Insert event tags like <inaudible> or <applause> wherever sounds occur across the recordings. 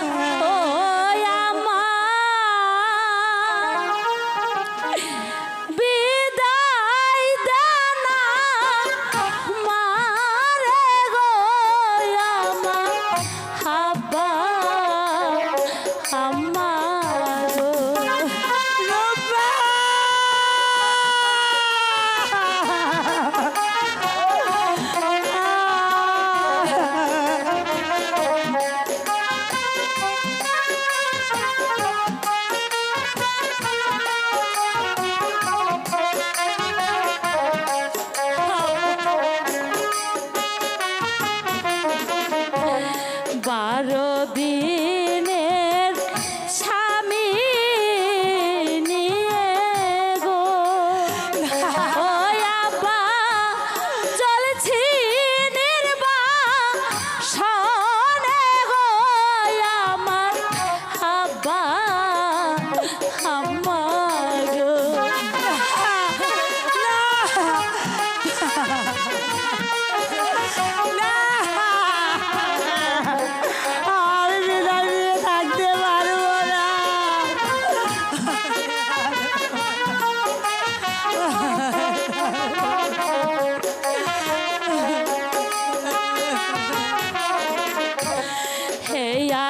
Bye. <laughs> বারো দিনের স্বামী নিয়ে গো। আব্বা চলছি নির্বাসনে গো। আমার আব্বা আমার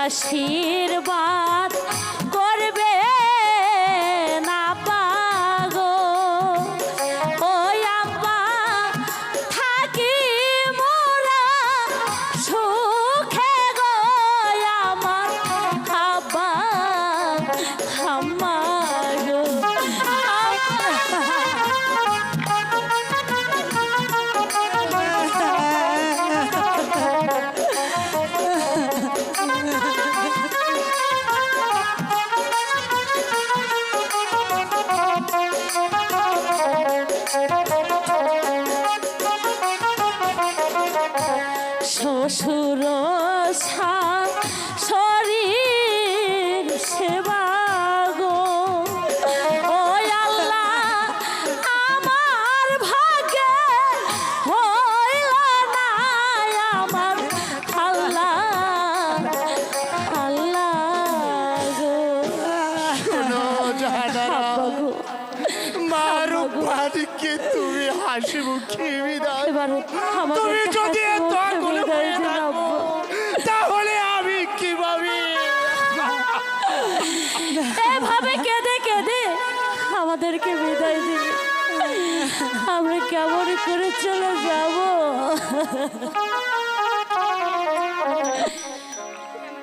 আশীর্বাদ শ্বশুর শরীর সেবা গো। ও আল্লাহ আমার ভাগ্যে হইল না আমার আল্লাহ। আল্লাহ গো। শোনো জাহানারা তুমি হাসি মুখে বিদায়। তুমি যদি এত এভাবে কেঁদে কেঁদে আমাদেরকে বিদায় দিবে। আমরা কেমন করে চলে যাব?